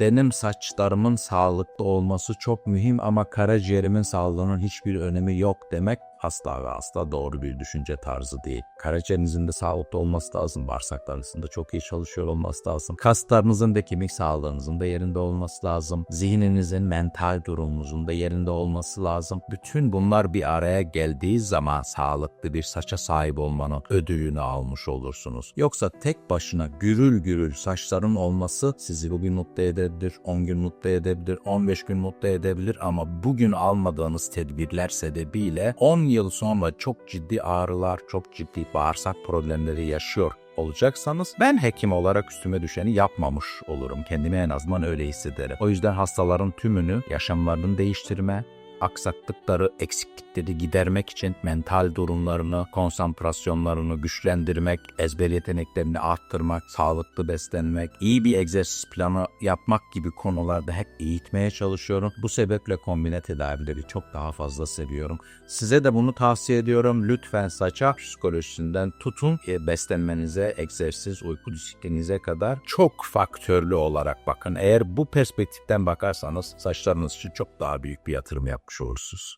benim saçlarımın sağlıklı olması çok mühim ama karaciğerimin sağlığının hiçbir önemi yok demek asla ve asla doğru bir düşünce tarzı değil. Karaciğerinizin de sağlıklı olması lazım. Bağırsaklarınızın da çok iyi çalışıyor olması lazım. Kaslarınızın da kemik sağlığınızın da yerinde olması lazım. Zihninizin mental durumunuzun da yerinde olması lazım. Bütün bunlar bir araya geldiği zaman sağlıklı bir saça sahip olmanın ödülünü almış olursunuz. Yoksa tek başına gürül gürül saçların olması sizi bugün mutlu edebilir, 10 gün mutlu edebilir, 15 gün mutlu edebilir ama bugün almadığınız tedbirler sebebiyle 10 yıl sonra çok ciddi ağrılar, çok ciddi bağırsak problemleri yaşıyor olacaksanız ben hekim olarak üstüme düşeni yapmamış olurum. Kendimi en azından öyle hissederim. O yüzden hastaların tümünü yaşamlarını değiştirme, aksaklıkları, eksiklikleri gidermek için mental durumlarını, konsantrasyonlarını güçlendirmek, ezber yeteneklerini arttırmak, sağlıklı beslenmek, iyi bir egzersiz planı yapmak gibi konularda hep eğitmeye çalışıyorum. Bu sebeple kombine tedavileri çok daha fazla seviyorum. Size de bunu tavsiye ediyorum. Lütfen saça psikolojisinden tutun e, beslenmenize, egzersiz, uyku disiplininize kadar çok faktörlü olarak bakın. Eğer bu perspektiften bakarsanız saçlarınız için çok daha büyük bir yatırım yapmış olursunuz.